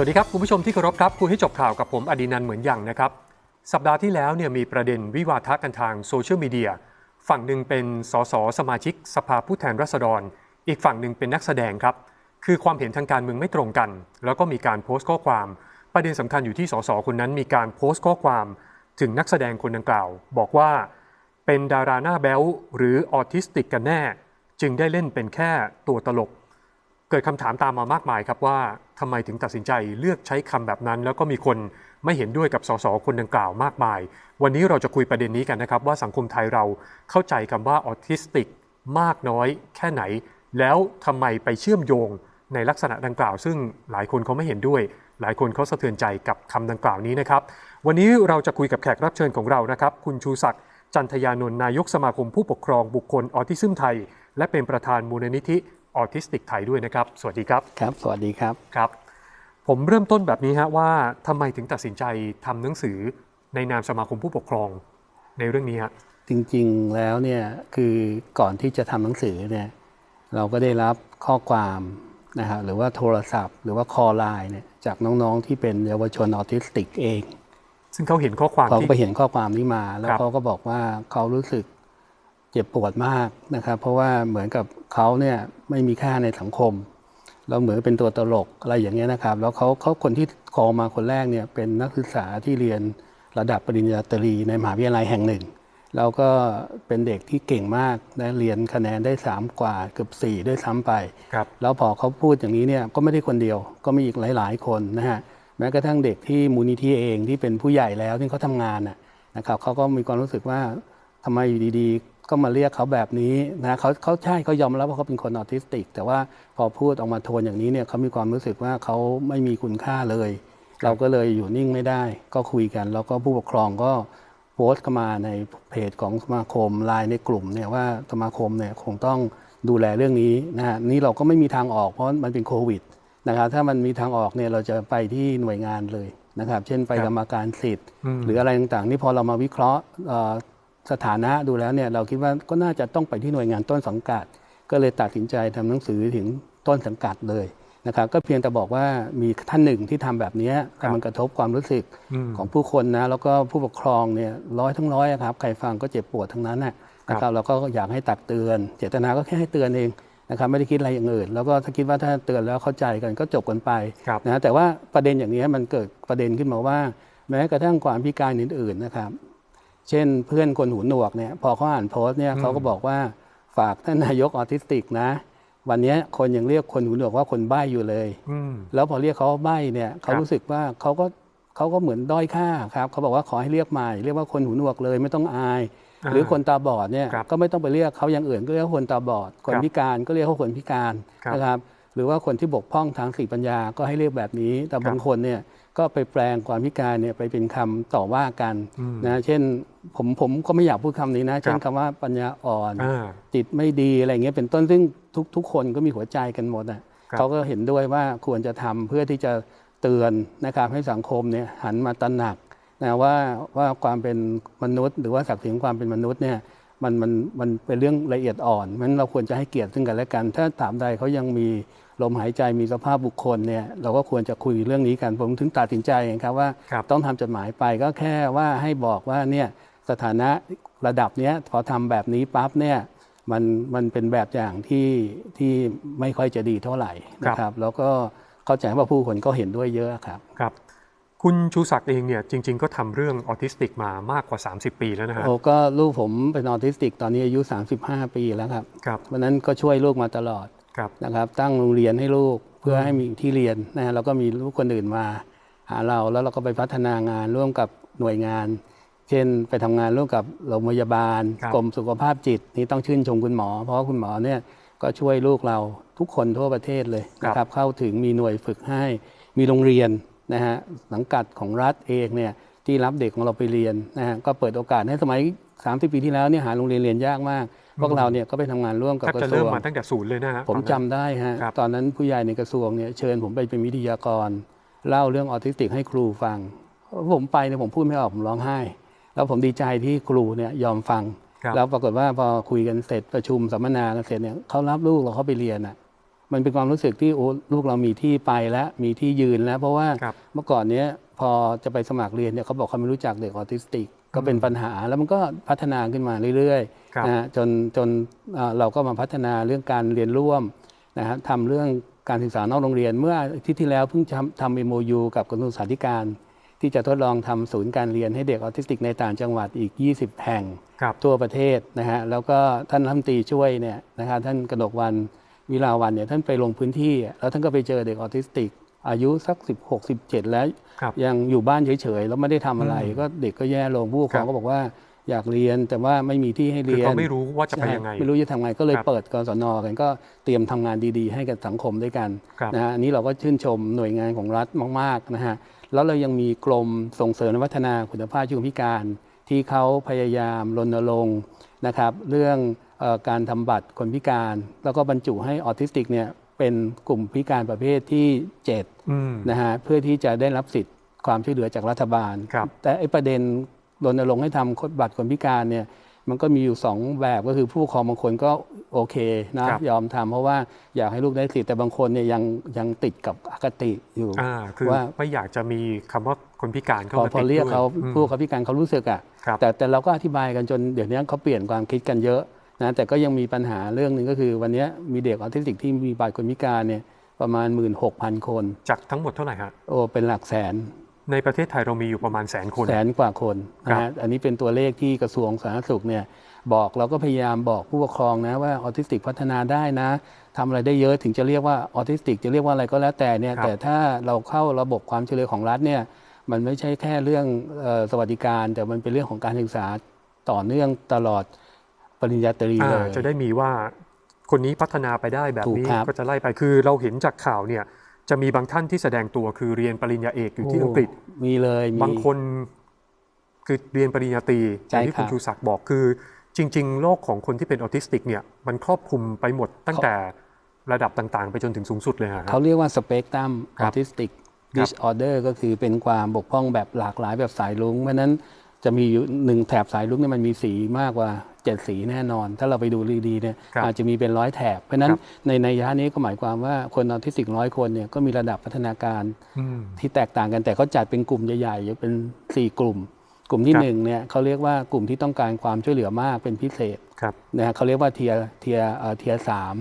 สวัสดีครับ คุณผู้ชมที่เคารพครับ คุยให้จบข่าวกับผมอดีนันเหมือนอย่างนะครับ สัปดาห์ที่แล้วเนี่ยมีประเด็นวิวาทะกันทางโซเชียลมีเดียฝั่งหนึ่งเป็นสสสมาชิก สภาผู้แทนราษฎร อีกฝั่งหนึ่งเป็นนักแสดงครับ คือความเห็นทางการเมืองไม่ตรงกัน แล้วก็มีการโพสต์ข้อความ ประเด็นสำคัญอยู่ที่สสคนนั้นมีการโพสต์ข้อความ ถึงนักแสดงคนดังกล่าว บอกว่า เป็นดาราหน้าแบ๊วหรือออทิสติกกันแน่ จึงได้เล่นเป็นแค่ตัวตลก เกิดคำถามตามมามากมายครับว่าทำไมถึงตัดสินใจเลือกใช้คำแบบนั้น แล้วก็มีคนไม่เห็นด้วยกับสสคนดังกล่าวมากมาย วันนี้เราจะคุยประเด็นนี้กันนะครับ ว่าสังคมไทยเราเข้าใจคำว่าออทิสติกมากน้อยแค่ไหน แล้วทำไมไปเชื่อมโยงในลักษณะดังกล่าว ซึ่งหลายคนเขาไม่เห็นด้วย หลายคนเขาสะเทือนใจกับคำดังกล่าวนี้นะครับ วันนี้เราจะคุยกับแขกรับเชิญของเรานะครับ คุณชูศักดิ์จันทยานนท์นายกสมาคมผู้ปกครองบุคคลออทิซึมไทย และเป็นประธานมูลนิธิ ออทิสติกไทยด้วยนะครับ สวัสดีครับ ครับ สวัสดีครับ ครับ ผมเริ่มต้นแบบนี้ฮะว่าทำไมถึงตัดสินใจทำหนังสือในนามสมาคมผู้ปกครองในเรื่องนี้ฮะ จริงๆแล้วเนี่ยคือก่อนที่จะทำหนังสือเนี่ยเราก็ได้รับข้อความนะครับหรือว่าโทรศัพท์ หรือว่าคอไลน์เนี่ยจากน้องๆที่เป็นเยาวชนออทิสติกเอง ซึ่งเขาเห็นข้อความเขาที่ไปเห็นข้อความนี้มา แล้วครับเขาก็บอกว่าเขารู้สึก เจ็บปวดมากนะครับ เพราะว่าเหมือนกับเขาเนี่ยไม่มีค่าในสังคมแล้วเหมือนเป็นตัวตลกอะไรอย่างเงี้ยนะครับ แล้วเขาเขาคนที่คอมาคนแรกเนี่ยเป็นนักศึกษาที่เรียนระดับปริญญาตรีในมหาวิทยาลัยแห่งหนึ่งแล้วก็เป็นเด็กที่เก่งมากนะเรียนคะแนนได้ 3 กว่าเกือบ4ด้วยซ้ำไปครับแล้วพอเขาพูดอย่างนี้เนี่ยก็ไม่ได้คนเดียว ก็มีอีกหลาย ๆ คนนะฮะแม้กระทั่งเด็กที่มูลนิธิเองที่เป็นผู้ใหญ่แล้วที่เขาทำงานน่ะนะครับเขาก็มีความรู้สึกว่าทำไมอยู่ดีๆ ก็มาเรียกเขาแบบนี้นะเขาเขาใช่เขายอมรับว่าเขาเป็นคนออทิสติก แต่ว่าพอพูดออกมาโทนอย่างนี้เนี่ยเขามีความรู้สึกว่าเขาไม่มีคุณค่าเลย เราก็เลยอยู่นิ่งไม่ได้ ก็คุยกัน แล้วก็ผู้ปกครองก็โพสต์เข้ามาในเพจของสมาคมไลน์ในกลุ่มเนี่ยว่าสมาคมเนี่ยคงต้องดูแลเรื่องนี้นะฮะนี่เราก็ไม่มีทางออกเพราะมันเป็นโควิดนะครับถ้ามันมีทางออกเนี่ยเราจะไปที่หน่วยงานเลยนะครับ เช่นไปครับกรรมการสิทธิ์อืมหรืออะไรต่างๆ นี่พอเรามาวิเคราะห์เอ่อ สถานะดูแล้วเนี่ยเราคิดว่าก็น่าจะต้องไปที่หน่วยงานต้นสังกัด ก็เลยตัดสินใจทำหนังสือถึงต้นสังกัดเลยนะครับก็เพียงแต่บอกว่ามีท่านหนึ่งที่ทำแบบเนี้ยครับมันกระทบความรู้สึกอืมของผู้คนนะแล้วก็ผู้ปกครองเนี่ยร้อยทั้งร้อยอะครับใครฟังก็เจ็บปวดทั้งนั้นน่ะนะคครัรับบเราก็อยากให้ตักเตือน เจตนาก็แค่ให้เตือนเองนะครับไม่ได้คิดอะไรอย่างอื่น แล้วก็ถ้าคิดว่าถ้าเตือนแล้วเข้าใจกันก็จบกันไปครับนะแต่ว่าประเด็นอย่างนี้มันเกิดประเด็นขึ้นมาว่า แม้กระทั่งความพิการอื่นๆนะครับ เช่นเพื่อนคนหูหนวกเนี่ยพอเขาอ่านโพสต์เนี่ยเขาก็บอกว่าฝากท่านนายกออทิสติกนะ วันนี้คนยังเรียกคนหูหนวกว่าคนใบ้อยู่เลยอืมแล้วพอเรียกเขาว่าใบ้เนี่ยเขาครับรู้สึกว่าเขาก็เขาก็เหมือนด้อยค่าครับเขาบอกว่าขอให้เรียกใหม่เรียกว่าคนหูหนวกเลยไม่ต้องอายาหรือคนตาบอดเนี่ยครับก็ไม่ต้องไปเรียกเขาอย่างอื่นก็เรียกว่าคนตาบอด คนครับพิการก็เรียกว่าคนพิการครับนะครับ หรือว่าคนที่บกพร่องทางสติปัญญาก็ให้เรียกแบบนี้ แต่บางคนเนี่ย ก็ไปแปลงความพิการเนี่ยไปเป็นคำต่อว่ากันอืมนะเช่นผมผมก็ไม่อยากพูดคำนี้นะ เช่นคำว่าปัญญาอ่อนอ่าจิตไม่ดีอะไรเงี้ยเป็นต้นซึ่งทุกทุกคนก็มีหัวใจกันหมดอะครับเขาก็เห็นด้วยว่าควรจะทำเพื่อที่จะเตือนนะครับให้สังคมเนี่ยหันมาตระหนักนะว่าว่าความเป็นมนุษย์ หรือว่าศักดิ์ศรีของความเป็นมนุษย์เนี่ยมันมันมันเป็นเรื่องละเอียดอ่อนมันเราควรจะให้เกียรติซึ่งกันและกัน ถ้าถามใดเขายังมี ลมหายใจมีสภาพบุคคลเนี่ยเราก็ควรจะคุยเรื่องนี้กันผมถึงตัดสินใจเองครับว่าครับต้องทำจดหมายไปก็แค่ว่าให้บอกว่าเนี่ยสถานะระดับเนี้ยพอทำแบบนี้ปั๊บเนี่ยมันมันเป็นแบบอย่างที่ที่ไม่ค่อยจะดีเท่าไหร่นะครับ แล้วก็เข้าใจว่าผู้คนก็เห็นด้วยเยอะครับครับ คุณชูศักดิ์เองเนี่ยจริง ๆ ก็ทำเรื่องออทิสติกมามากกว่า 30 ปีแล้วนะฮะโอ้ก็ลูกผมเป็นออทิสติกตอนนี้อายุ 35 ปีแล้วครับครับวันนั้นก็ช่วยลูกมาตลอดครับ นะครับ ตั้งโรงเรียนให้ลูกเพื่อให้มีที่เรียนนะฮะแล้วก็มีลูกคนอื่นมาหาเราแล้วเราก็ไปพัฒนางานร่วมกับหน่วยงาน เช่นไปทำงานร่วมกับโรงพยาบาลครับกรมสุขภาพจิตนี่ต้องชื่นชมคุณหมอ เพราะว่าคุณหมอเนี่ยก็ช่วยลูกเราทุกคนทั่วประเทศเลยนะครับเข้าถึงมีหน่วยฝึกให้มีโรงเรียนนะฮะสังกัดของรัฐเองเนี่ยที่รับเด็กของเราไปเรียนนะฮะก็เปิดโอกาสให้สมัย 30 ปีที่แล้วเนี่ยหาโรงเรียนเรียนยากมาก พวกเราเนี่ยก็ไปทำงานร่วมกับแทบกจะระทรเริ่มวงมาตั้งแต่ศูนย์เลยนะฮะผมตอนนั้นจำได้ฮะครับตอนนั้นผู้ใหญ่ในกระทรวงเนี่ยเชิญผมไปเป็นวิทยากร เล่าเรื่องออทิสติกให้ครูฟัง ผมไปเนี่ยผมพูดไม่ออกผมร้องไห้ แล้วผมดีใจที่ครูเนี่ยยอมฟังครับแล้วปรากฏว่าพอคุยกันเสร็จประชุมสัมมนากันเสร็จเนี่ยเขารับลูกเราเข้าไปเรียนอะมันเป็นความรู้สึกที่โอ้ลูกเรามีที่ไปแล้วมีที่ยืนแล้ว เพราะว่าครับเมื่อก่อนเนี้ยพอจะไปสมัครเรียนเนี่ยเขาบอกเขาไม่รู้จักเด็กออทิสติก ก็เป็นปัญหาแล้วมันก็พัฒนาขึ้นมาเรื่อยครับๆนะฮะจนจนเอ่อเราก็มาพัฒนาเรื่องการเรียนร่วมนะฮะทำเรื่องการศึกษานอกโรงเรียน เมื่ออาที่ที่แล้วเพิ่งทำทำ MOU กับกระทรวงศึกษาธิการ ที่จะทดลองทำศูนย์การเรียนให้เด็กออทิสติกในต่างจังหวัดอีก 20 แห่งครับทั่วประเทศนะฮะแล้วก็ท่านรัฐมนตรีช่วยเนี่ยนะครับท่านกนกวันวิลาวันเนี่ยท่านไปลงพื้นที่ แล้วท่านก็ไปเจอเด็กออทิสติก อายุสัก16 17แล้วครับยังอยู่บ้านเฉยๆแล้วไม่ได้ทำอะไร ก็เด็กก็แย่ลงผู้ปกครองครับก็บอกว่าอยากเรียนแต่ว่าไม่มีที่ให้คือเรียนเขาไม่รู้ว่าจะไปยังไงใช่ไม่รู้จะทำไงก็เลยครับเปิดกศนกันก็เตรียมทำงานดีๆ ให้กับสังคมด้วยกันครับนะฮะอันนี้เราก็ชื่นชมหน่วยงานของรัฐมากๆนะฮะแล้วเรายังมีกรมส่งเสริมและพัฒนาคุณภาพชีวิตพิการ ที่เขาพยายามรณรงค์นะครับ เรื่องเออการทำบัตรคนพิการ แล้วก็บรรจุให้ออทิสติกเนี่ย เป็นกลุ่มพิการประเภทที่7อืมนะฮะเพื่อที่จะได้รับสิทธิ์ความช่วยเหลือจากรัฐบาลครับแต่ไอ้ประเด็นรณรงค์ให้ทำบัตรคนพิการเนี่ยมันก็มีอยู่สองแบบก็คือผู้ปกครองบางคนก็โอเคนะครับยอมทำเพราะว่าอยากให้ลูกได้สิทธิ์แต่บางคนเนี่ยยังยังติดกับอคติอยู่อ่าคือว่าไม่อยากจะมีคำว่าคนพิการเข้าพอมาพอติดเรียกด้วยเขาอืมผู้เขาพิการเขารู้สึกอะครับแต่แต่เราก็อธิบายกันจนเดี๋ยวนี้เขาเปลี่ยนความคิดกันเยอะ นะแต่ก็ยังมีปัญหาเรื่องหนึ่งก็คือ วันนี้มีเด็กออทิสติกที่มีบัตรคนพิการเนี่ยประมาณ 16,000 คน จากทั้งหมดเท่าไหร่ฮะโอ้เป็นหลักแสน ในประเทศไทยเรามีอยู่ประมาณแสนคนแสนกว่าคนครันะบฮะอันนี้เป็นตัวเลขที่กระทรวงสาธารณสุขเนี่ยบอกเราก็พยายามบอกผู้ปกครองนะว่าออทิสติกพัฒนาได้นะทำอะไรได้เยอะถึงจะเรียกว่าออทิสติกจะเรียกว่าอะไรก็แล้วแต่เนี่ยแต่ถ้าเราเข้าระบบความช่วยเหลือของรัฐเนี่ยมันไม่ใช่แค่เรื่องเอ่อสวัสดิการ แต่มันเป็นเรื่องของการศึกษาต่อเนื่องตลอด ปริญญาตรีอ่าเลยจะได้มีว่าคนนี้พัฒนาไปได้แบบถูกนี้ครับก็จะไล่ไปคือเราเห็นจากข่าวเนี่ยจะมีบางท่านที่แสดงตัวคือเรียนปริญญาเอกอยู่ที่อังกฤษมีเลยมีบางคนคือเรียนปริญญาตรีอใช่ย่างที่คุณครับชูศักดิ์บอกคือ จริง ๆโลกของคนที่เป็นออทิสติกเนี่ยมันครอบคลุมไปหมดตั้งแต่ระดับต่างๆ ไปจนถึงสูงสุดเลยฮะเขาเรียกว่าสเปกตรัมคอรัอบทิสติกครับดิสออเดอร์ก็คือเป็นความบกพร่องแบบหลากหลายแบบสายลุงเพราะฉะนั้น จะมีอยู่หนึ่งแถบสายลุงเนี่ยมันมีสีมากกว่าเจ็ดสีแน่นอน ถ้าเราไปดูดีๆเนี่ยครับอาจจะมีเป็นร้อยแถบ เพราะฉะนั้นครับ ในในยะนี้ก็หมายความว่าคนออทิสติกร้อยคนเนี่ยก็มีระดับพัฒนาการ อืม ที่แตกต่างกันแต่เขาจัดเป็นกลุ่มใหญ่ๆอยู่เป็น 4 กลุ่ม กลุ่มที่ครับ หนึ่งเนี่ยเขาเรียกว่ากลุ่มที่ต้องการความช่วยเหลือมากเป็นพิเศษครับ นะฮะเขาเรียกว่าเทียเทียเอ่อเทียสาม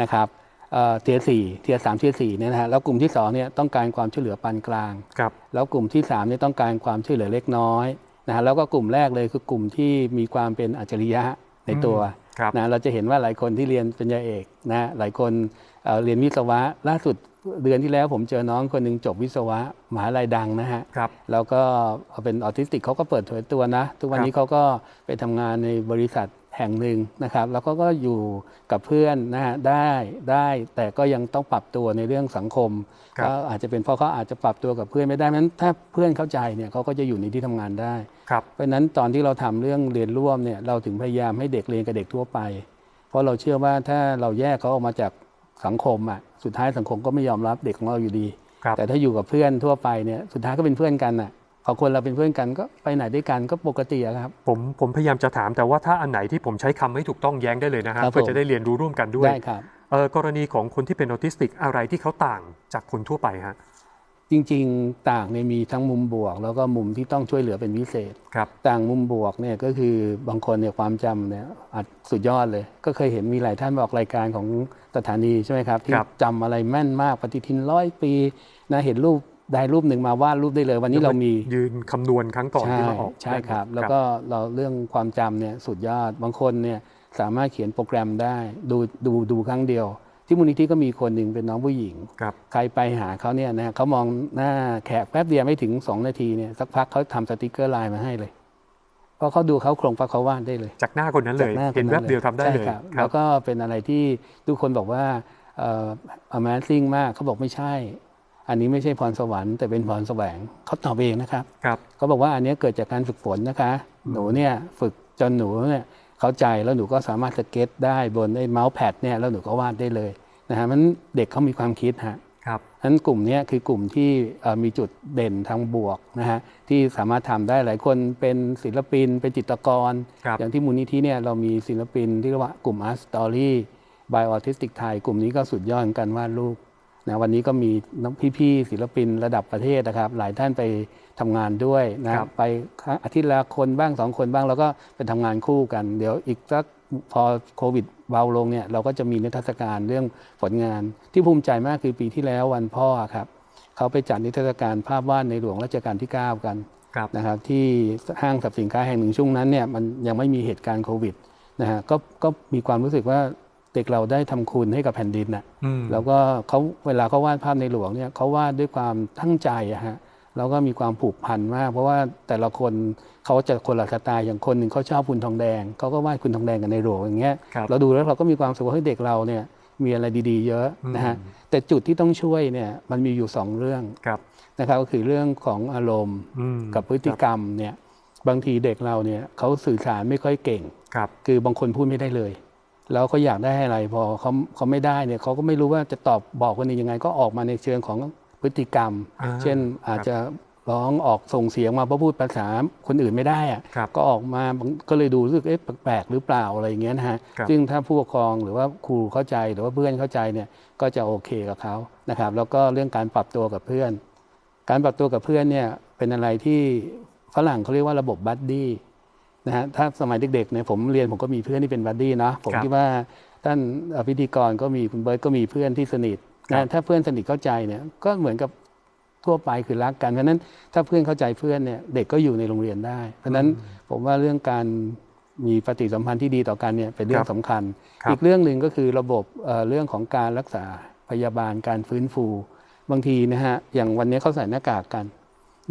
นะครับเอ่อเทียสี่เทียสามเทียสี่เนี่ยนะฮะแล้วกลุ่มที่สองเนี่ยต้องการความช่วยเหลือปานกลาง ครับ แล้วกลุ่มที่สามเนี่ยต้องการความช่วยเหลือเล็กน้อย นะฮะแล้วก็กลุ่มแรกเลยคือกลุ่มที่มีความเป็นอัจฉริยะในตัวครับนะเราจะเห็นว่าหลายคนที่เรียนปริญญาเอกนะหลายคนเอ่อเรียนวิศวะล่าสุดเดือนที่แล้วผมเจอน้องคนหนึ่งจบวิศวะมหาลัยดังนะฮะครับแล้วก็เป็นออทิสติกเขาก็เปิดเผยตัวนะ ทุกวันนี้เขาก็ไปทำงานในบริษัท แห่งหนึ่งนะครับแล้วก็ก็อยู่กับเพื่อนนะฮะได้ได้แต่ก็ยังต้องปรับตัวในเรื่องสังคมครับ ก็อาจจะเป็นเพราะเขาอาจจะปรับตัวกับเพื่อนไม่ได้เพราะฉะนั้นถ้าเพื่อนเข้าใจเนี่ยเขาก็จะอยู่ในที่ทำงานได้ ครับ เพราะฉะนั้นตอนที่เราทำเรื่องเรียนร่วมเนี่ยเราถึงพยายามให้เด็กเรียนกับเด็กทั่วไป เพราะเราเชื่อว่าถ้าเราแยกเขาออกมาจากสังคมอะสุดท้ายสังคมก็ไม่ยอมรับเด็กของเราอยู่ดี ครับ แต่ถ้าอยู่กับเพื่อนทั่วไปเนี่ยสุดท้ายก็เป็นเพื่อนกันอะ พอคนเราเป็นเพื่อนกันก็ไปไหนด้วยกันก็ปกติอะครับ ผมผมพยายามจะถามแต่ว่าถ้าอันไหนที่ผมใช้คำไม่ถูกต้องแย้งได้เลยนะฮะครับเพื่อผมจะได้เรียนรู้ร่วมกันด้วยได้ครับเออกรณีของคนที่เป็นออทิสติกอะไรที่เขาต่างจากคนทั่วไปฮะจริงๆ ต่างเนี่ยมีทั้งมุมบวก แล้วก็มุมที่ต้องช่วยเหลือเป็นพิเศษ ครับ ต่างมุมบวกเนี่ยก็คือบางคนเนี่ยความจำเนี่ยอาจสุดยอดเลย ก็เคยเห็นมีหลายท่านบอกรายการของสถานีใช่ไหมครับที่ครับ จำอะไรแม่นมากปฏิทินร้อยปีนะเห็นรูป ได้รูปหนึ่งมาวาดรูปได้เลย วันนี้เรามียืนคำนวณครั้งก่อนใช่ที่มาออกใช่ครับ แล้วก็เราเรื่องความจำเนี่ยสุดยอดบางคนเนี่ยสามารถเขียนโปรแกรมได้ดูดูดูครั้งเดียว ที่มูลนิธิก็มีคนหนึ่งเป็นน้องผู้หญิงครับใครไปหาเขาเนี่ยนะเขามองหน้าแขกแป๊บเดียวไม่ถึง 2 นาทีเนี่ยสักพักเขาทำสติกเกอร์ไลน์มาให้เลยเพราะเขาดูเขาโครงปั๊บเขาวาดได้เลย จากหน้าคนนั้นเลยจากหน้าคเห็นแวบเดียวทำได้เลยใช่ครับแล้วก็เป็นอะไรที่ทุกคนบอกว่าเอ่อ Amazing มากเขาบอกไม่ใช่ อันนี้ไม่ใช่พรสวรรค์แต่เป็นพรแสวงเขาตอบเองนะครับครับเขาบอกว่าอันเนี้ยเกิดจากการฝึกฝนนะคะ หนูเนี่ยฝึกจนหนูเนี่ยเข้าใจแล้วหนูก็สามารถสเก็ตได้บนไอ้เมาส์แพดเนี่ยแล้วหนูก็วาดได้เลยนะฮะมันเด็กเขามีความคิดฮะครับนั้นกลุ่มเนี้ยคือกลุ่มที่เอ่อมีจุดเด่นทางบวกนะฮะที่สามารถทำได้หลายคนเป็นศิลปิน เป็นจิตรกรครับอย่างที่มูลนิธิเนี่ยเรามีศิลปินที่เรียกว่ากลุ่ม Art Story บ o ออทิสติกไทยกลุ่มนี้ก็สุดยอดเหมือนกันวาดรูป นะวันนี้ก็มีน้องพี่ๆศิลปินระดับประเทศนะครับ หลายท่านไปทำงานด้วยนะครับไปอาทิตย์ละคนบ้างสองคนบ้าง แล้วก็ไปทำงานคู่กัน เดี๋ยวอีกสักพอโควิดเบาลงเนี่ยเราก็จะมีนิทรรศการเรื่องผลงาน ที่ภูมิใจมากคือปีที่แล้ววันพ่อครับเขาไปจัดนิทรรศการภาพวาดในหลวงรัชกาลที่ 9 กันครับนะครับที่ห้างสรรพสินค้าแห่งหนึ่งช่วงนั้นเนี่ยมันยังไม่มีเหตุการณ์โควิดนะฮะก็ก็มีความรู้สึกว่า เด็กเราได้ทำคุณให้กับแผ่นดินน่ะอืมแล้วก็เขาเวลาเขาวาดภาพในหลวงเนี่ยเขาวาดด้วยความตั้งใจอะฮะแล้วก็มีความผูกพันมาก เพราะว่าแต่ละคนเขาจะคนละสไตล์อย่างคนหนึ่งเขาชอบคุณทองแดงเขาก็วาดคุณทองแดงกันในหลวงอย่างเงี้ยครับเราดูแล้วเราก็มีความสุขว่าเฮ้ยเด็กเราเนี่ยมีอะไรดีๆ เยอะนะฮะแต่จุดที่ต้องช่วยเนี่ยมันมีอยู่สองเรื่องครับนะครับก็คือเรื่องของอารมณ์อืมกับพฤติกรรมเนี่ยบางทีเด็กเราเนี่ยเขาสื่อสารไม่ค่อยเก่งครับคือบางคนพูดไม่ได้เลย แล้วเขาอยากได้อะไรพอเขาเขาไม่ได้เนี่ยเขาก็ไม่รู้ว่าจะตอบบอกคนอื่นยังไง ก็ออกมาในเชิงของพฤติกรรมอ่าเช่นอาจจะร้องออกส่งเสียงมาเพราะพูดภาษาคนอื่นไม่ได้อะครับก็ออกมาก็เลยดูรู้สึกเอ๊ะแปลกๆหรือเปล่าอะไรอย่างเงี้ยนะฮะครับซึ่งถ้าผู้ปกครองหรือว่าครูเข้าใจหรือว่าเพื่อนเข้าใจเนี่ยก็จะโอเคกับเขานะครับ แล้วก็เรื่องการปรับตัวกับเพื่อน การปรับตัวกับเพื่อนเนี่ยเป็นอะไรที่ฝรั่งเขาเรียกว่าระบบบัดดี้ นะฮะถ้าสมัยเด็กๆเนี่ยผมเรียนผมก็มีเพื่อนที่เป็นบัดดี้เนาะผมครับคิดว่าท่านเอ่อพิธีกรก็มีคุณเบิร์ตก็มีเพื่อนที่สนิทครันะบถ้าเพื่อนสนิทเข้าใจเนี่ยก็เหมือนกับทั่วไปคือรักกันเพราะฉะนั้นถ้าเพื่อนเข้าใจเพื่อนเนี่ยเด็กก็อยู่ในโรงเรียนได้ เพราะฉะนั้นผมว่าเรื่องการมีปฏิสัมพันธ์ที่ดีต่อกันเนี่ยเป็นเรื่องสำคัญครับอีกเรื่องหนึ่งก็คือระบบเอ่อเรื่องของการรักษาพยาบาลการฟื้นฟู บางทีนะฮะอย่างวันนี้เขาใส่หน้ากากกัน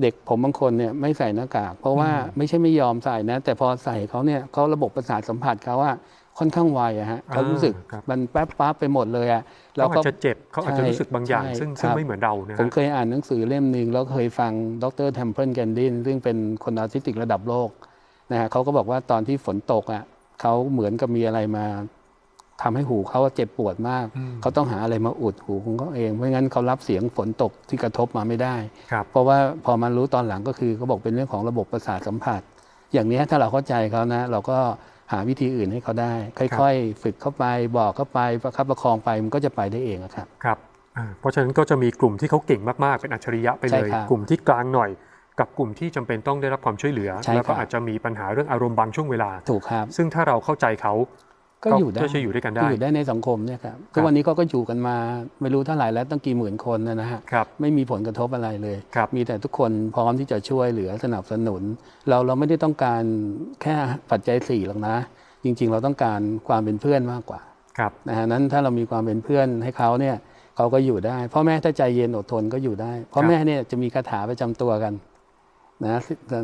เด็กผมบางคนเนี่ยไม่ใส่หน้ากาก เพราะว่าไม่ใช่ไม่ยอมใส่นะ แต่พอใส่เขาเนี่ยเขาระบบประสาทสัมผัสเขาว่าค่อนข้างไวอะฮะเขารู้สึกครับมันแป๊บปั๊บไปหมดเลยอะเขาอาจจะเจ็บเขาอาจจะใช่รู้สึกบางอย่างใช่ซึ่งครับซึ่งไม่เหมือนเรานะผมฮะเคยอ่านหนังสือเล่มหนึ่งแล้วเคยฟังดรแทมเพิลแกนดินซึ่งเป็นคนออทิสติกระดับโลกนะฮะเขาก็บอกว่าตอนที่ฝนตกอะเขาเหมือนกับมีอะไรมา ทำให้หูเขาเจ็บปวดมากอืมเขาต้องหาอะไรมาอุดหูของเขาเองไม่งั้นเขารับเสียงฝนตกที่กระทบมาไม่ได้ครับเพราะว่าพอมารู้ตอนหลังก็คือเขาบอกเป็นเรื่องของระบบประสาทสัมผัส อย่างนี้ถ้าเราเข้าใจเขานะ เราก็หาวิธีอื่นให้เขาได้ ค่อยๆ ฝึกเข้าไปบอกเข้าไปประคับประคองไปมันก็จะไปได้เองอะครับครับอ่าเพราะฉะนั้นก็จะมีกลุ่มที่เขาเก่งมากๆเป็นอัจฉริยะไปใช่เลยครับกลุ่มที่กลางหน่อยกับกลุ่มที่จำเป็นต้องได้รับความช่วยเหลือใช่แล้วก็ครับอาจจะมีปัญหาเรื่องอารมณ์บางช่วงเวลา ถูกครับ ซึ่งถ้าเราเข้าใจเขา ก็อยู่ได้ก็จะอยู่ด้วยกันได้ก็อยู่ได้ในสังคมเนี่ยครับทุกวันนี้ก็ก็อยู่กันมาไม่รู้เท่าไหร่แล้วตั้งกี่หมื่นคนนะนะฮะครับไม่มีผลกระทบอะไรเลยครับมีแต่ทุกคนพร้อมที่จะช่วยเหลือสนับสนุน เราเราไม่ได้ต้องการแค่ปัจจัยสี่หรอกนะ จริง ๆ เราต้องการความเป็นเพื่อนมากกว่าครับนะฮะนั้นถ้าเรามีความเป็นเพื่อนให้เขาเนี่ยเขาก็อยู่ได้พ่อแม่ถ้าใจเย็นอดทนก็อยู่ได้พ่อแม่เนี่ยจะมีคาถาประจำตัวกันนะ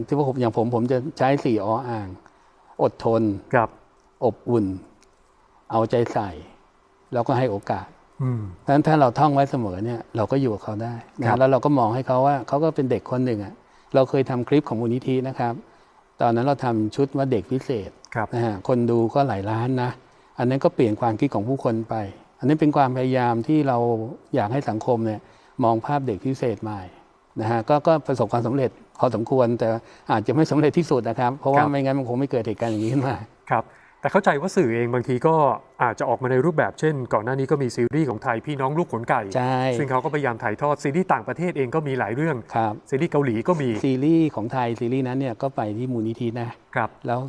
ที่ว่าผมอย่างผมผมจะใช้สี่ออ่าง อดทนครับอบอุ่น เอาใจใส่ แล้วก็ให้โอกาสอืมเพราะฉะนั้นถ้าเราท่องไว้เสมอเนี่ยเราก็อยู่กับเขาได้นะครับแล้วเราก็มองให้เขาว่าเขาก็เป็นเด็กคนหนึ่งอะ่ะเราเคยทำคลิปของมูลนิธินะครับ ตอนนั้นเราทำชุดว่าเด็กพิเศษครับนะฮะคนดูก็หลายล้านนะ อันนั้นก็เปลี่ยนความคิดของผู้คนไป อันนี้เป็นความพยายามที่เราอยากให้สังคมเนี่ยมองภาพเด็กพิเศษใหม่นะฮะก็ก็ประสบความสำเร็จพอสมควรแต่อาจจะไม่สำเร็จที่สุดนะครับ เพราะว่าไม่งั้นมันคงไม่เกิดเหตุการณ์อย่างนี้ขึ้นมาครับ แต่เข้าใจว่าสื่อเองบางทีก็อาจจะออกมาในรูปแบบเช่น ก่อนหน้านี้ก็มีซีรีส์ของไทยพี่น้องลูกขนไก่ใช่ซึ่งเขาก็พยายามถ่ายทอดซีรีส์ต่างประเทศเองก็มีหลายเรื่องครับซีรีส์เกาหลีก็มีซีรีส์ของไทยซีรีส์นั้นเนี่ยก็ไปที่มูลนิธินะครับแล้ว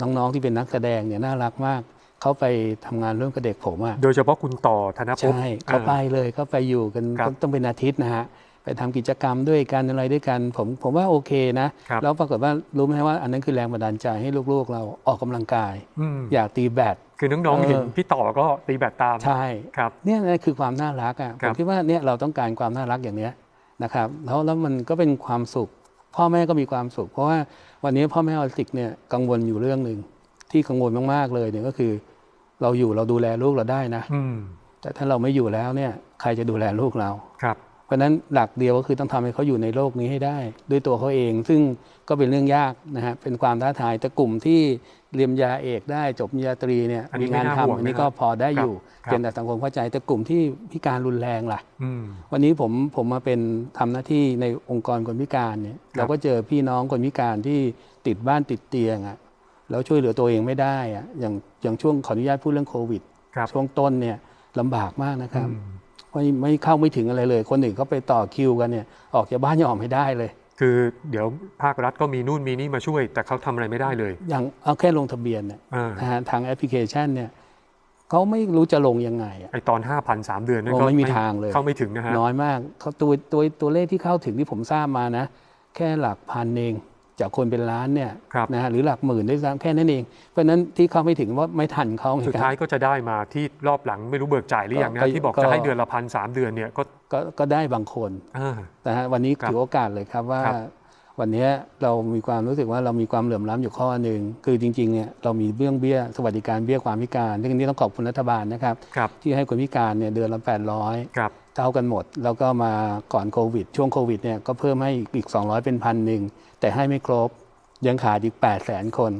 น้องๆที่เป็นนักแสดงเนี่ยน่ารักมากเขาไปทำงานร่วมกับเด็กผมอะโดยเฉพาะคุณต่อธนภพใช่เขาไปเลยเขาไปอยู่กันครับต้องเป็นอาทิตย์นะฮะ ไปทำกิจกรรมด้วยกันอะไรด้วยกัน ผมผมว่าโอเคนะครับแล้วปรากฏว่ารู้ไหมว่าอันนั้นคือแรงบันดาลใจให้ลูกๆเราออกกำลังกายอืมอยากตีแบดคือน้องเออๆเห็นพี่ต่อก็ตีแบตตามใช่ครับเนี่ยนะคือความน่ารักอะคผรับมคิดว่าเนี่ยเราต้องการความน่ารักอย่างเนี้ยนะครับแล้วแล้วมันก็เป็นความสุข พ่อแม่ก็มีความสุข เพราะว่าวันนี้พ่อแม่ออทิสติกเนี่ยกังวลอยู่เรื่องหนึ่งที่กังวลมากๆเลยเนี่ยก็คือ เราอยู่เราดูแลลูกเราได้นะอืมแต่ถ้าเราไม่อยู่แล้วเนี่ย ใครจะดูแลลูกเราครับ เพราะฉะนั้นหลักเดียวก็คือต้องทำให้เขาอยู่ในโลกนี้ให้ได้ ด้วยตัวเขาเอง ซึ่งก็เป็นเรื่องยากนะฮะเป็นความท้าทายแต่กลุ่มที่เรียนยาเอกได้จบปริญญาตรีเนี่ยอันนี้มีงานไม่น่าห่วงทำอันนี้นะครับก็พอได้อยู่ครับเพียงแต่สังคมเข้าใจแต่กลุ่มที่พิการรุนแรงล่ะอืมวันนี้ผมผมมาเป็นทำหน้าที่ในองค์กรคนพิการเนี่ยครับเราก็เจอพี่น้องคนพิการที่ติดบ้านติดเตียงอะ่ะแล้วช่วยเหลือตัวเองไม่ได้อะอย่างอย่างช่วงขออนุญาตพูดเรื่องโควิดครับช่วงต้นเนี่ยลำบากมากนะครับอืม ไม่ไม่เข้าไม่ถึงอะไรเลย คนอื่นเขาไปต่อคิวกันเนี่ยออกจากบ้านยังออกไม่ได้เลย คือเดี๋ยวภาครัฐก็มีนู่นมีนี่มาช่วย แต่เขาทำอะไรไม่ได้เลย อย่างเอาแค่ลงทะเบียนเนี่ยอ่านะฮะทางแอปพลิเคชันเนี่ยเขาไม่รู้จะลงยังไงอะไอตอน5,000 3เดือนนั่นโอ้ก็ไม่มีทางเลย เข้าไม่ถึงนะฮะน้อยมากเขาตัวตัวตัวเลขที่เข้าถึงที่ผมทราบมานะ แค่หลักพันเอง จากคนเป็นล้านเนี่ยครับนะฮะหรือหลักหมื่นด้วยซ้ำแค่นั้นเอง เพราะฉะนั้นที่เข้าไม่ถึงว่าไม่ทันเขาไงสุดครับท้ายก็จะได้มาที่รอบหลังไม่รู้เบิกจ่ายหรือยังก็นะที่บอกก็จะให้เดือนละพันสามเดือนเนี่ยก็ก็ก็ได้บางคนอ่านะฮะวันนี้ครับถือโอกาสเลยครับว่าครับวันนี้เรามีความรู้สึกว่าเรามีความเหลื่อมล้ำอยู่ข้อหนึ่งคือจริงๆเนี่ยเรามีเบื้องเบี้ยสวัสดิการเบี้ยความพิการซึ่งอันนี้ต้องขอบคุณรัฐบาลนะครับครับ ที่ให้คนพิการเนี่ยเดือนละ800ครับเท่ากันหมด แล้วก็มาก่อนโควิด ช่วงโควิดเนี่ยก็เพิ่มให้อีก 200 เป็นพันหนึ่ง แต่ให้ไม่ครบยังขาดอีก8 0 0 0 0 0 คน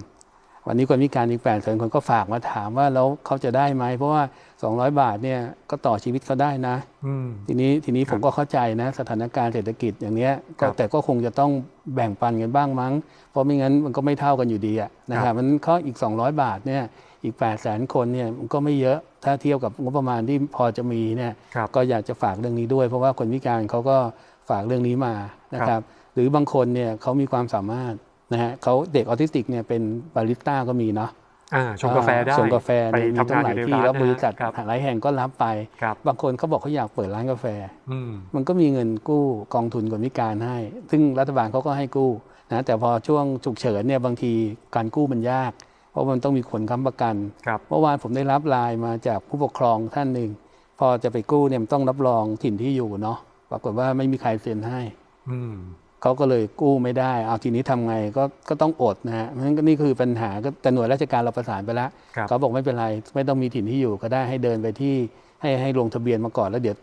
วันนี้คนพิการอีก8 0 0 0 0 คนก็ฝากมาถามว่าแล้วเขาจะได้ไหม เพราะว่า 200 บาทเนี่ยก็ต่อชีวิตเขาได้นะอืมทีนี้ทีนี้คผรับมก็เข้าใจนะ สถานการณ์เศรษฐกิจอย่างเนี้ยก็ครับแต่ก็คงจะต้องแบ่งปันกันบ้างมั้ง เพราะไม่งั้นมันก็ไม่เท่ากันอยู่ดีอะนะคครัรับบมันเขาอีก 200 บาทเนี่ยอีก8 0 0 0 0 0 คนเนี่ยมันก็ไม่เยอะถ้าเทียบกับงบประมาณที่พอจะมีเนี่ยครับก็อยากจะฝากเรื่องนี้ด้วย เพราะว่าคนพิการเขาก็ฝากเรื่องนี้มานะคครัรับบห รือบางคนเนี่ยเขามีความสามารถนะฮะเขาเด็กออทิสติกเนี่ยเป็นบาริสต้าก็มีเนาะอ่าชงกาแฟได้ชงกาแฟไปเนี่ยมีทำตั้งางนหอลายยู่ในที่ร้านแล้วนะบริษัทครับหลายแห่งก็รับไปครับบางคนเขาบอกเขาอยากเปิดร้านกาแฟอืมมันก็มีเงินกู้กองทุนคนพิการให้ ซึ่งรัฐบาลเขาก็ให้กู้นะแต่พอช่วงฉุกเฉินเนี่ยบางทีการกู้มันยาก เพราะมันต้องมีคนค้ำประกันครับเมื่อวานผมได้รับไลน์มาจากผู้ปกครองท่านหนึ่ง พอจะไปกู้เนี่ยมันต้องรับรองถิ่นที่อยู่เนาะปรากฏว่าไม่มีใครเซ็นให้อืม เขาก็เลยกู้ไม่ได้ เอาทีนี้ทำไงก็ก็ต้องอดนะฮะเพราะฉะนั้นก็นี่คือปัญหาก็แต่หน่วยราชการเราประสานไปแล้วครับเขาบอกไม่เป็นไร ไม่ต้องมีถิ่นที่อยู่ก็ได้ให้เดินไปที่ให้ให้ลงทะเบียนมาก่อนแล้วเดี๋ยว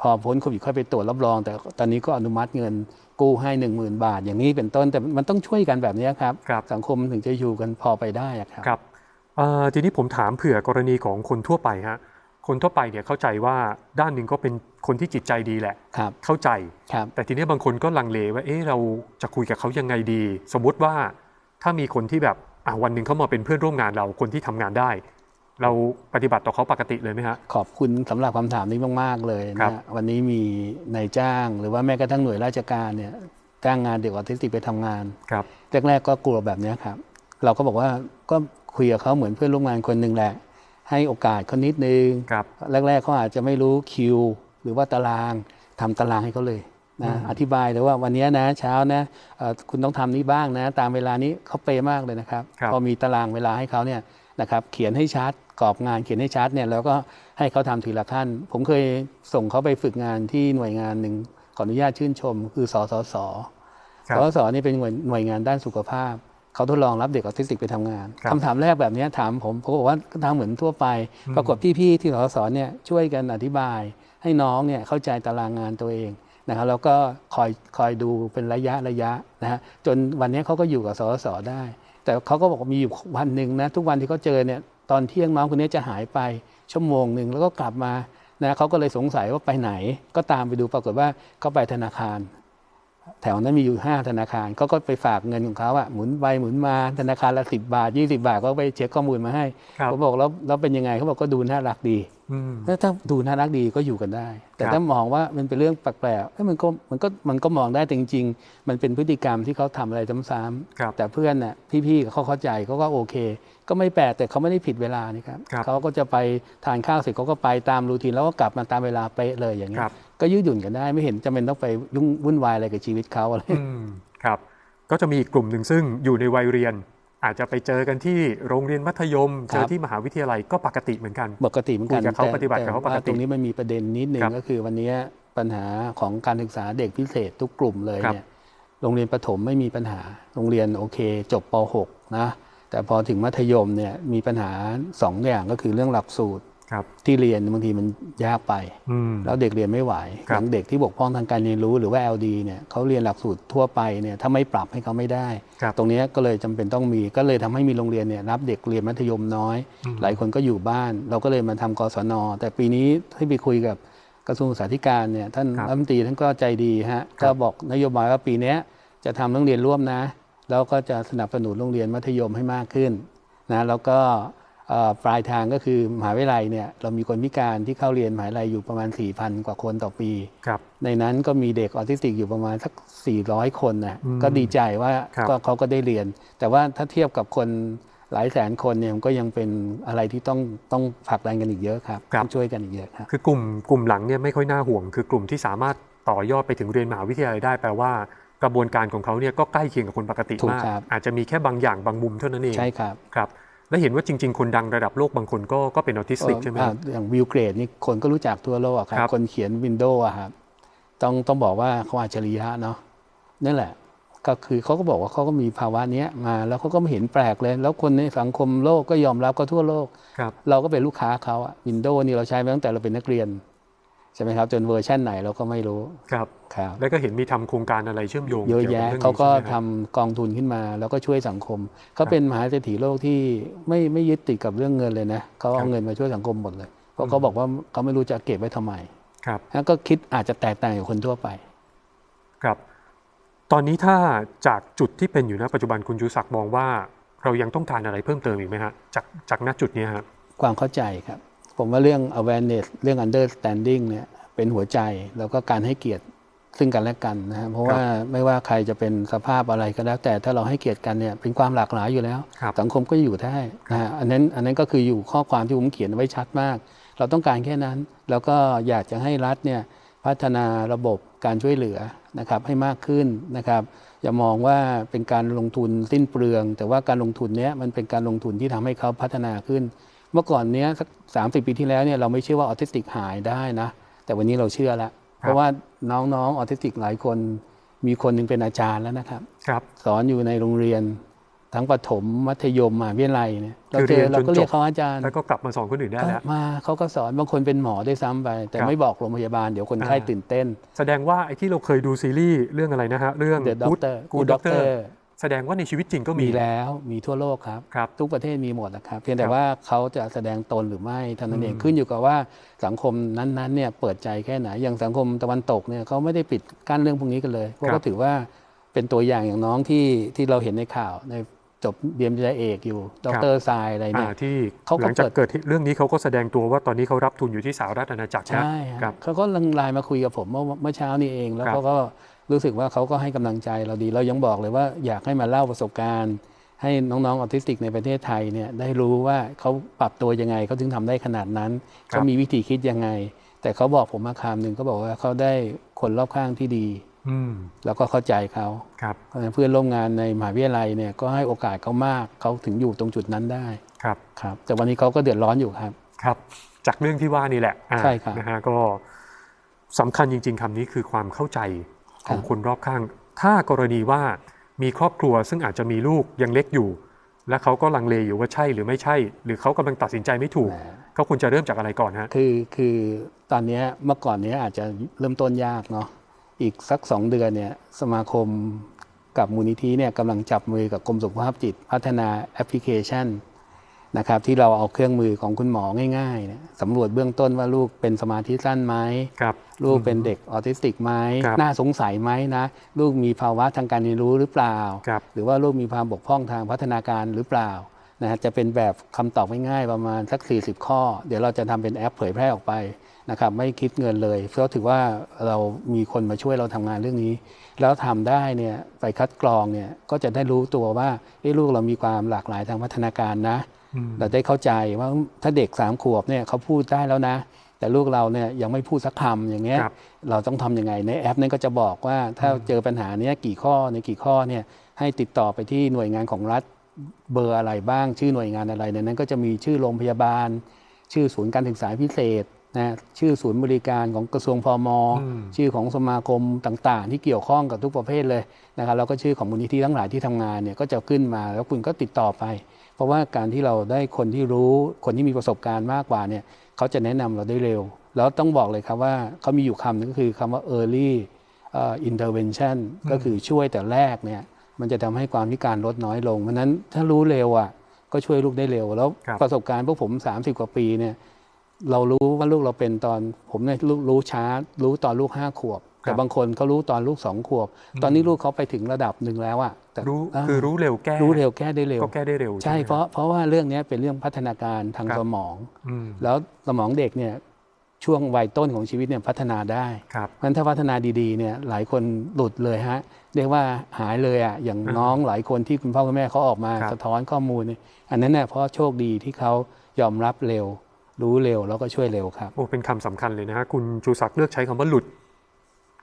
พอพ้นโควิดค่อยไปตรวจรับรอง แต่ตอนนี้ก็อนุมัติเงินกู้ให้หนึ่งหมื่นบาท อย่างนี้เป็นต้นแต่มันต้องช่วยกันแบบนี้ครับครับสังคมถึงจะอยู่กันพอไปได้อะครับครับเอ่อทีนี้ผมถามเผื่อกรณีของคนทั่วไปฮะ คนทั่วไปเนี่ยเข้าใจว่าด้านหนึ่งก็เป็นคนที่จิตใจดีแหละครับเข้าใจครับแต่ทีนี้บางคนก็ลังเลว่า เอ๊ะเราจะคุยกับเขายังไงดี สมมุติว่าถ้ามีคนที่แบบอะวันหนึ่งเขามาเป็นเพื่อนร่วมงานเราคนที่ทำงานได้ เราปฏิบัติต่อเขาปกติเลยไหมฮะขอบคุณสำหรับคำถามนี้มากๆเลยครันะบฮะวันนี้มีนายจ้างหรือว่าแม้กระทั่งหน่วยราชการเนี่ยจ้างงานเด็กออทิสติกไปทำงานครับแรกๆก็กลัวแบบเนี้ยครับ เราก็บอกว่าก็คุยกับเขาเหมือนเพื่อนร่วมงานคนหนึ่งแหละ ให้โอกาสเขานิดนึงครับ แรก ๆเขาอาจจะไม่รู้คิว หรือว่าตารางทำตารางให้เขาเลยนะอธิบายเลยว่าวันนี้นะเช้านะเอ่อคุณต้องทำนี้บ้างนะ ตามเวลานี้เขาเปย์มากเลยนะครับครับพอมีตารางเวลาให้เขาเนี่ยนะครับเขียนให้ชัดกรอบงานเขียนให้ชัดเนี่ยแล้วก็ให้เขาทำทีละขั้น ผมเคยส่งเขาไปฝึกงานที่หน่วยงานหนึ่งขออนุญาตชื่นชม คือสสสครัสบสนี่เป็นหน่วยหน่วยงานด้านสุขภาพ เขาทดลองรับเด็กออทิสติกไปทำงานครับคำถามแรกแบบเนี้ยถามผมผมก็บอกว่าก็ทำเหมือนทั่วไปอืมปรากฏพี่ๆที่สสเนี่ยช่วยกันอธิบาย ให้น้องเนี่ยเข้าใจตารางงานตัวเองนะครับแล้วก็คอยคอยดูเป็นระยะระยะนะฮะจนวันนี้เขาก็อยู่กับสสได้ แต่เขาก็บอกว่ามีอยู่วันหนึ่งนะทุกวันที่เขาเจอเนี่ยตอนเที่ยงน้องคนนี้จะหายไปชั่วโมงหนึ่งแล้วก็กลับมานะเขาก็เลยสงสัยว่าไปไหน ก็ตามไปดูปรากฏว่าเขาไปธนาคาร แถวนั้นมีอยู่ 5 ธนาคารเขาก็ไปฝากเงินของเขาอะหมุนไปหมุนมาธนาคารละ10บาท 20 บาทก็ไปเช็คข้อมูลมาให้ครับเขาบอกแล้วแล้วเป็นยังไงเขาบอกก็ดูน่ารักดีอืมแล้วถ้าดูน่ารักดีก็อยู่กันได้ แต่ครับถ้ามองว่ามันเป็นเรื่องแปลกๆเอ้ยมันก็มันก็มันก็มองได้แต่จริงๆ มันเป็นพฤติกรรมที่เขาทำอะไรซ้ำครับๆแต่เพื่อนน่ะพี่ๆเขาเข้าใจเขาก็โอเค ก็ไม่แปลกแต่เขาไม่ได้ผิดเวลานี่ครับครับเขาก็จะไปทานข้าวเสร็จเขาก็ไปตามรูทีนแล้วก็กลับมาตามเวลาเป๊ะเลยอย่างเงี้ครัยบก็ยืดหยุ่นกันได้ไม่เห็นจำเป็นต้องไปยุ่งวุ่นวายอะไรกับชีวิตเขาอะไรอืมครับก็จะมีอีกกลุ่มหนึ่งซึ่งอยู่ในวัยเรียน อาจจะไปเจอกันที่โรงเรียนมัธยม เจอที่มหาวิทยาลัยก็ปกติเหมือนกัน ปกติเหมือนกันคุยกับเขาแต่ปฏิบัติกับเขาแต่ว่ปกติตรงนี้มันมีประเด็นนิดนึงครับก็คือวันนี้ปัญหาของการศึกษาเด็กพิเศษทุกกลุ่มเลยครับเนี่ยโรงเรียนประถมไม่มีปัญหา โรงเรียนโอเค จบป .6 นะ แต่พอถึงมัธยมเนี่ยมีปัญหาสองอย่างก็คือเรื่องหลักสูตรครับที่เรียนบางทีมันยากไปอืมแล้วเด็กเรียนไม่ไหวครัอบย่างเด็กที่บกพร่องทางการเรียนรู้หรือว่า LD เนี่ยเขาเรียนหลักสูตรทั่วไปเนี่ยถ้าไม่ปรับให้เขาไม่ได้ครับตรงเนี้ยก็เลยจำเป็นต้องมีก็เลยทำให้มีโรงเรียนเนี่ยรับเด็กเรียนมัธยมน้อยอืมหลายคนก็อยู่บ้าน เราก็เลยมาทำกศน แต่ปีนี้ที่ไปคุยกับกระทรวงศึกษาธิการเนี่ยท่านครับรัฐมนตรีท่านก็ใจดีฮะครัก็บบอกนโยบายว่าปีเนี้ยจะทำโรงเรียนร่วมนะ แล้วก็จะสนับสนุนโรงเรียนมัธยมให้มากขึ้นนะแล้วก็เอ่อปลายทางก็คือมหาวิทยาลัยเนี่ยเรามีคนพิการที่เข้าเรียนมหาวิทยาลัยอยู่ประมาณ 4,000 กว่าคนต่อปีครับในนั้นก็มีเด็กออทิสติกอยู่ประมาณสัก 400 คนนะอืมก็ดีใจว่าครับก็เขาก็ได้เรียน แต่ว่าถ้าเทียบกับคนหลายแสนคนเนี่ยมันก็ยังเป็นอะไรที่ต้องต้องผลักดันกันอีกเยอะครับต้องช่วยกันอีกเยอะครับคือกลุ่มกลุ่มหลังเนี่ยไม่ค่อยน่าห่วง คือกลุ่มที่สามารถต่อยอดไปถึงเรียนมหาวิทยาลัยได้แปลว่า กระบวนการของเขาเนี่ยก็ใกล้เคียงกับคนปกติถูกมากครับอาจจะมีแค่บางอย่างบางมุมเท่านั้นเองใช่ครับครับและเห็นว่าจริง ๆ คนดังระดับโลกบางคนก็ก็เป็นออทิสติกใช่ไหมอ่าอย่างวิลเกรดนี่คนก็รู้จักทั่วโลกอะครัครับบคนเขียนวินโดว์อะครับต้องต้องบอกว่าเขาอัจฉริยะเนาะนั่นแหละ ก็คือเขาก็บอกว่าเขาก็มีภาวะเนี้ยมา แล้วเขาก็ไม่เห็นแปลกเลย แล้วคนในสังคมโลกก็ยอมรับก็ทั่วโลกครับเราก็เป็นลูกค้าเขาอะวินโดว์นี่เราใช้มาตั้งแต่เราเป็นนักเรียน ใช่ไหมครับ จนเวอร์ชันไหนเราก็ไม่รู้ครับครับ แล้วก็เห็นมีทำโครงการอะไรเชื่อมโยงเยอะกี่วแยะบรื่องนี้เขาก็ใช่ไหมทำฮะกองทุนขึ้นมา แล้วก็ช่วยสังคมเขาเป็นมหาเศรษฐีโลกที่ไม่ไม่ยึดติดกับเรื่องเงินเลยนะเขาครัเอาบเงินมาช่วยสังคมหมดเลย เพราะเขาบอกว่าเขาไม่รู้จะเก็บไว้ทำไมครับแล้วก็คิดอาจจะแตกต่างจากคนทั่วไปครับ ตอนนี้ถ้าจากจุดที่เป็นอยู่ณปัจจุบันคุณยูศักดิ์มองว่า เรายังต้องการอะไรเพิ่มเติมอีกไหมฮะจากจากณจุดเนี้ยฮะความเข้าใจครับ ผมว่าเรื่อง awareness เรื่อง understanding เนี่ยเป็นหัวใจแล้วก็การให้เกียรติซึ่งกันและกันนะฮะเพราะว่าไม่ว่าใครจะเป็นสภาพอะไรก็แล้ว แต่ถ้าเราให้เกียรติกันเนี่ยเป็นความหลากหลายอยู่แล้วครับสังคมก็อยู่ได้นะฮะอันนั้นอันนั้นก็คืออยู่ข้อความที่ผมเขียนไว้ชัดมาก เราต้องการแค่นั้น แล้วก็อยากจะให้รัฐเนี่ยพัฒนาระบบการช่วยเหลือนะครับให้มากขึ้นนะครับอย่ามองว่าเป็นการลงทุนสิ้นเปลือง แต่ว่าการลงทุนเนี้ยมันเป็นการลงทุนที่ทำให้เขาพัฒนาขึ้น เมื่อก่อนเนี้ยสักสามสิบปีที่แล้วเนี่ยเราไม่เชื่อว่าออทิสติกหายได้นะ แต่วันนี้เราเชื่อแล้ว เพราะว่าน้องๆออทิสติกหลายคนมีคนหนึ่งเป็นอาจารย์แล้วนะครับครับ สอนอยู่ในโรงเรียน ทั้งประถมมัธยมมหาวิทยาลัยเนี่ยเราคือเจเรียอนเราก็จนจบเรียกเขาอาจารย์ แล้วก็กลับมาสอนคนอื่นได้ก็แล้วมาเขาก็สอนบางคนเป็นหมอได้วยซ้ำไป แต่ครับไม่บอกโรงพยาบาลเดี๋ยวคนไข้อ่าตื่นเต้น แสดงว่าไอ้ที่เราเคยดูซีรีส์เรื่องอะไรนะฮะเรื่อง The Doctor Good Good Doctor Doctor แสดงว่าในชีวิตจริงก็มีมีแล้วมีทั่วโลกครับครับทุกประเทศมีหมดนะครับ เพียงคแต่รับว่าเขาจะแสดงตนหรือไม่เท่านั้นเองอืมขึ้นอยู่กับว่าสังคมนั้นๆเนี่ยเปิดใจแค่ไหนอย่างสังคมตะวันตกเนี่ยเขาไม่ได้ปิดกั้นเรื่องพวกนี้กันเลยเพราะเขาถือว่าเป็นตัวอย่างอย่างน้องที่ที่เราเห็นในข่าวในจบเบียมเอกอยู่ ดรทรายอะไรอ่าเนี่ยที่เขาก็หลังจากเปิดเกิดเรื่องนี้เขาก็แสดงตัวว่าตอนนี้เขารับทุนอยู่ที่สหรัฐอาณาจักรนะใช่คครัรับบเขาก็ลังไลน์มาคุยกับผมเมื่อเมื่อเช้านี้เอง แล้วครับเขาก็ รู้สึกว่าเขาก็ให้กำลังใจเราดี เรายังบอกเลยว่าอยากให้มาเล่าประสบการณ์ ให้น้องๆออทิสติกในประเทศไทยเนี่ยได้รู้ว่าเขาปรับตัวยังไงเขาถึงทำได้ขนาดนั้นครับเขามีวิธีคิดยังไง แต่เขาบอกผมมาคำหนึ่งเขาบอกว่าเขาได้คนรอบข้างที่ดีอืมแล้วก็เข้าใจเขาครับเพราะฉะนั้นเพื่อนร่วมงานในมหาวิทยาลัยเนี่ยก็ให้โอกาสเขามากเขาถึงอยู่ตรงจุดนั้นได้ครับครับ แต่วันนี้เขาก็เดือดร้อนอยู่ครับครับ จากเรื่องที่ว่านี่แหละอ่าใช่ครับนะฮะก็สำคัญจริง ๆคำนี้คือความเข้าใจ ของครับคนรอบข้าง ถ้ากรณีว่ามีครอบครัวซึ่งอาจจะมีลูกยังเล็กอยู่ และเขาก็ลังเลอยู่ว่าใช่หรือไม่ใช่ หรือเขากำลังตัดสินใจไม่ถูกเขาควรจะเริ่มจากอะไรก่อนฮะคือคือตอนเนี้ยเมื่อก่อนเนี้ยอาจจะเริ่มต้นยากเนาะอีกสักสองเดือนเนี่ยสมาคมกับมูลนิธิเนี่ยกำลังจับมือกับกรมสุขภาพจิต พัฒนาแอปพลิเคชัน นะครับที่เราเอาเครื่องมือของคุณหมอง่ายๆเนี่ยสำรวจเบื้องต้นว่าลูกเป็นสมาธิสั้นไหมครับลูกเป็นเด็กออทิสติกไหมครับน่าสงสัยไหมนะลูกมีภาวะทางการเรียนรู้หรือเปล่าครับหรือว่าลูกมีความบกพร่องทางพัฒนาการหรือเปล่านะฮะจะเป็นแบบคำตอบง่ายๆประมาณสัก 40 ข้อ เดี๋ยวเราจะทำเป็นแอปเผยแพร่ออกไปนะครับไม่คิดเงินเลย เพราะถือว่าเรามีคนมาช่วยเราทำงานเรื่องนี้ แล้วทำได้เนี่ยไปคัดกรองเนี่ยก็จะได้รู้ตัวว่าเอ้ลูกเรามีความหลากหลายทางพัฒนาการนะอืม เราได้เข้าใจว่าถ้าเด็กสามขวบเนี่ยเขาพูดได้แล้วนะ แต่ลูกเราเนี่ยยังไม่พูดสักคำอย่างเงี้ยครับเราต้องทำยังไงในแอปนั้นก็จะบอกว่าถ้าเจอปัญหาเนี้ยกี่ข้อในกี่ข้อเนี่ยให้ติดต่อไปที่หน่วยงานของรัฐเบอร์อะไรบ้าง ชื่อหน่วยงานอะไรในนั้นก็จะมีชื่อโรงพยาบาล ชื่อศูนย์การศึกษาพิเศษนะชื่อศูนย์บริการของกระทรวงพมอืมชื่อของสมาคมต่างๆ ที่เกี่ยวข้องกับทุกประเภทเลยนะครับแล้วก็ชื่อของมูลนิธิทั้งหลายที่ทำงานเนี่ยก็จะขึ้นมาแล้วคุณก็ติดต่อไป เพราะว่าการที่เราได้คนที่รู้คนที่มีประสบการณ์มากกว่าเนี่ยเขาจะแนะนำเราได้เร็ว แล้วต้องบอกเลยครับว่าเขามีอยู่คำนึงก็คือคำว่า early เอ่อ intervention ก็คือช่วยแต่แรกเนี่ยมันจะทำให้ความพิการลดน้อยลงเพราะฉะนั้นถ้ารู้เร็วอะก็ช่วยลูกได้เร็ว แล้วครับประสบการณ์พวกผม 30 กว่าปีเนี่ยเรารู้ว่าลูกเราเป็นตอนผมเนี่ยรู้รู้ช้ารู้ตอนลูกห้าขวบ แต่บางคนเขารู้ตอนลูกสองขวบ ตอนนี้ลูกเขาไปถึงระดับหนึ่งแล้วอะแต่รู้าคือรู้เร็วแก้ รู้เร็วแก้ได้เร็วก็แก้ได้เร็ว ใช่ไหมเพราะเพราะว่าเรื่องเนี้ยเป็นเรื่องพัฒนาการทางครับสมองอืมแล้วสมองเด็กเนี่ยช่วงวัยต้นของชีวิตเนี่ยพัฒนาได้ครับเพราะฉะนั้นถ้าพัฒนาดีๆเนี่ยหลายคนหลุดเลยฮะเรียกว่าหายเลยอะอย่างอ่าน้องหลายคนที่คุณพ่อคุณแม่เขาออกมาครับสะท้อนข้อมูลเนี่ยอันนั้นเนี่ยเพราะโชคดีที่เขายอมรับเร็ว รู้เร็วแล้วก็ช่วยเร็วครับโอ้เป็นคำสำคัญเลยนะฮะคุณชูศักดิ์เลือกใช้คำว่าหลุด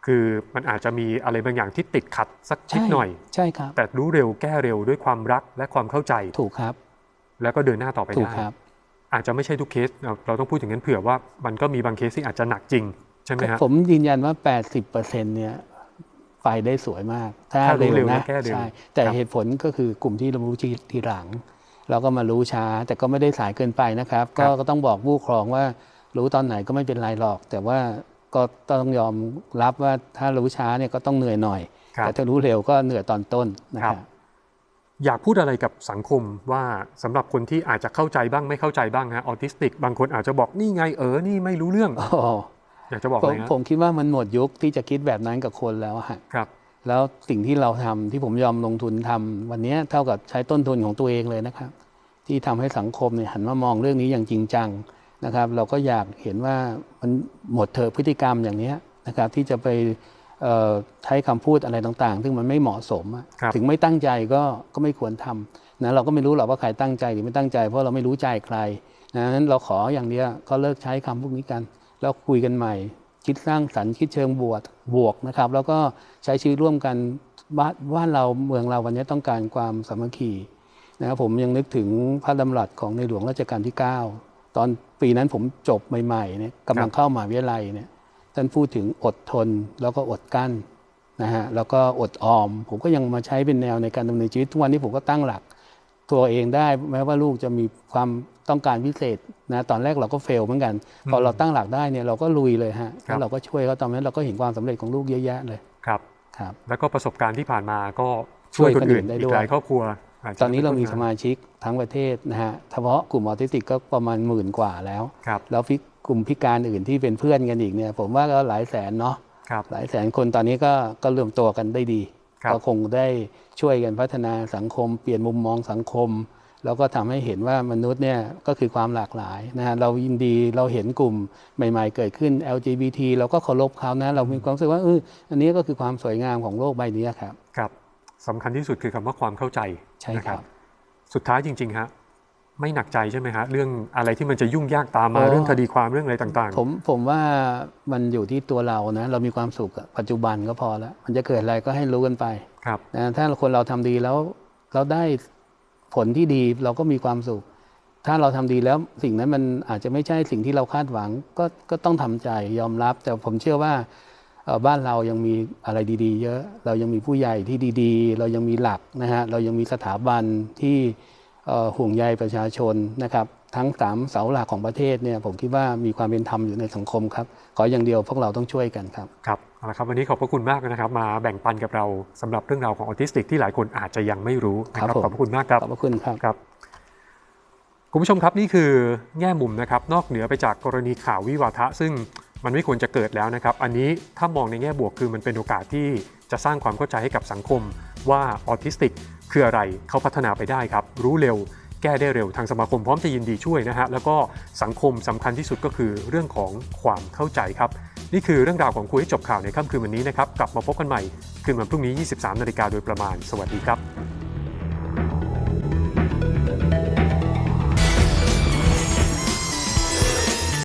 คือมันอาจจะมีอะไรบางอย่างที่ติดขัดสักนิดใช่หน่อย ใช่ครับ แต่รู้เร็วแก้เร็วด้วยความรักและความเข้าใจถูกครับ แล้วก็เดินหน้าต่อไปถูกได้ครับ อาจจะไม่ใช่ทุกเคส เราเราต้องพูดถึงนั้นเผื่อว่ามันก็มีบางเคสที่อาจจะหนักจริง ใช่ไหมฮะผมยืนยันว่า 80%เนี่ยไปได้สวยมาก ถ้าถ้ารู้เร็วเร็วนะและแก้เร็วใช่แต่ครับเหตุผลก็คือกลุ่มที่เรารู้ทีทีหลัง เราก็มารู้ช้า แต่ก็ไม่ได้สายเกินไปนะครับ ก็ก็ต้องบอกผู้ปกครองว่ารู้ตอนไหนก็ไม่เป็นไรหรอก แต่ว่า ก็ต้องยอมรับว่าถ้ารู้ช้าเนี่ยก็ต้องเหนื่อยหน่อยครับแต่ถ้ารู้เร็วก็เหนื่อยตอนต้นนะคครัรับบอยากพูดอะไรกับสังคมว่าสำหรับคนที่อาจจะเข้าใจบ้างไม่เข้าใจบ้างฮะออทิสติก บางคนอาจจะบอกนี่ไงเออนี่ไม่รู้เรื่องโอ้อยากจะบอกผอะมไรฮะผมคิดว่ามันหมดยุคที่จะคิดแบบนั้นกับคนแล้วอะฮะครับ แล้วสิ่งที่เราทำที่ผมยอมลงทุนทำวันนี้เท่ากับใช้ต้นทุนของตัวเองเลยนะครับ ที่ทำให้สังคมเนี่ยหันมามองเรื่องนี้อย่างจริงจัง นะครับ เราก็อยากเห็นว่ามันหมดเถอะพฤติกรรมอย่างเนี้ยนะครับ ที่จะไปเอ่อใช้คำพูดอะไรต่างๆ ซึ่งมันไม่เหมาะสมอะครับถึงไม่ตั้งใจก็ก็ไม่ควรทำนะเราก็ไม่รู้หรอกว่าใครตั้งใจหรือไม่ตั้งใจ เพราะเราไม่รู้ใจใครนะนั้นเราขออย่างเดียวก็เลิกใช้คำพวกนี้กัน แล้วคุยกันใหม่ คิดสร้างสรรค์คิดเชิงบวกบวกนะครับ แล้วก็ใช้ชีวิตร่วมกันบ้านบ้านเราเมืองเราวันนี้ต้องการความสามัคคีนะครับผมยังนึกถึงพระดำรัสของในหลวงรัชกาลที่ 9 ตอนปีนั้นผมจบใหม่ๆเนี่ยกำลังเข้ามหาวิทยาลัยเนี่ยท่านพูดถึงอดทนแล้วก็อดกลั้นนะฮะแล้วก็อดออม ผมก็ยังมาใช้เป็นแนวในการดำเนินชีวิตทุกวันนี้ผมก็ตั้งหลัก ตัวเองได้แม้ว่าลูกจะมีความต้องการพิเศษนะตอนแรกเราก็เฟลเหมือนกัน พอเราตั้งหลักได้เนี่ยเราก็ลุยเลยฮะครับแล้วเราก็ช่วยเขาตอนนั้นเราก็เห็นความสำเร็จของลูกเยอะแยะเลยครับครับ แล้วก็ประสบการณ์ที่ผ่านมาก็ช่วยคนอื่นได้อีด้กวยหลายครอบครัวจจะ ตอนนี้เรามีไต้งสมาชิกทั้งประเทศนะฮะเฉพาะกลุ่มออทิสติกก็ประมาณหมื่นกว่าแล้วครับแล้วพิกลุ่มพิการอื่นที่เป็นเพื่อนกันอีกเนี่ย ผมว่าก็หลายแสนเนาะครับหลายแสนคนตอนนี้ก็ก็รวมตัวกันได้ดีครับก็คงได้ช่วยกันพัฒนาสังคม เปลี่ยนมุมมองสังคม แล้วก็ทำให้เห็นว่ามนุษย์เนี่ยก็คือความหลากหลายนะฮะเรายินดีเราเห็นกลุ่มใหม่ ๆ เกิดขึ้น LGBT เราก็เคารพเขานะ เรามีความรู้สึกว่าเอออันนี้ก็คือความสวยงามของโลกใบนี้ครับครับสำคัญที่สุดคือคำว่าความเข้าใจ ใช่นะครับ สุดท้ายจริง ๆ ฮะ ไม่หนักใจใช่ไหมฮะ เรื่องอะไรที่มันจะยุ่งยากตามมาอ๋อเรื่องคดีความเรื่องอะไรต่างผมผมว่ามันอยู่ที่ตัวเรานะ เรามีความสุขอะปัจจุบันก็พอแล้ว มันจะเกิดอะไรก็ให้รู้กันไปๆครับนะถ้าคนเราทำดีแล้วเราได้ผลที่ดีเราก็มีความสุข ถ้าเราทำดีแล้วสิ่งนั้นมันอาจจะไม่ใช่สิ่งที่เราคาดหวังก็ก็ต้องทำใจยอมรับ แต่ผมเชื่อว่าเอ่อ บ้านเรายังมีอะไรดีๆ เยอะ เรายังมีผู้ใหญ่ที่ดีๆ เรายังมีหลักนะฮะ เรายังมีสถาบันที่เอ่อห่วงใยประชาชนนะครับ ทั้งสามเสาหลักของประเทศเนี่ยผมคิดว่ามีความเป็นธรรมอยู่ในสังคมครับ ขออย่างเดียวพวกเราต้องช่วยกันครับ ครับเอาละครับวันนี้ขอบพระคุณมากนะครับ มาแบ่งปันกับเราสำหรับเรื่องราวของออทิสติกที่หลายคนอาจจะยังไม่รู้นะคครัรับบผมขอบพระคุณมากครับ ขอบพระคุณครับครับคุณผู้ชมครับนี่คือแง่มุมนะครับ นอกเหนือไปจากกรณีข่าววิวาทะซึ่ง มันไม่ควรจะเกิดแล้วนะครับ อันนี้ถ้ามองในแง่บวกคือมันเป็นโอกาสที่จะสร้างความเข้าใจให้กับสังคมว่าออทิสติกคืออะไรเขาพัฒนาไปได้ครับ รู้เร็ว แก้ได้เร็วทางสมาคมพร้อมจะยินดีช่วยนะฮะแล้วก็สังคมสำคัญที่สุดก็คือเรื่องของความเข้าใจครับ นี่คือเรื่องราวของคุยให้จบข่าวในค่ำคืนวันนี้นะครับกลับมาพบกันใหม่คืนวันพรุ่งนี้ 23 นาฬิกาโดยประมาณ สวัสดีครับ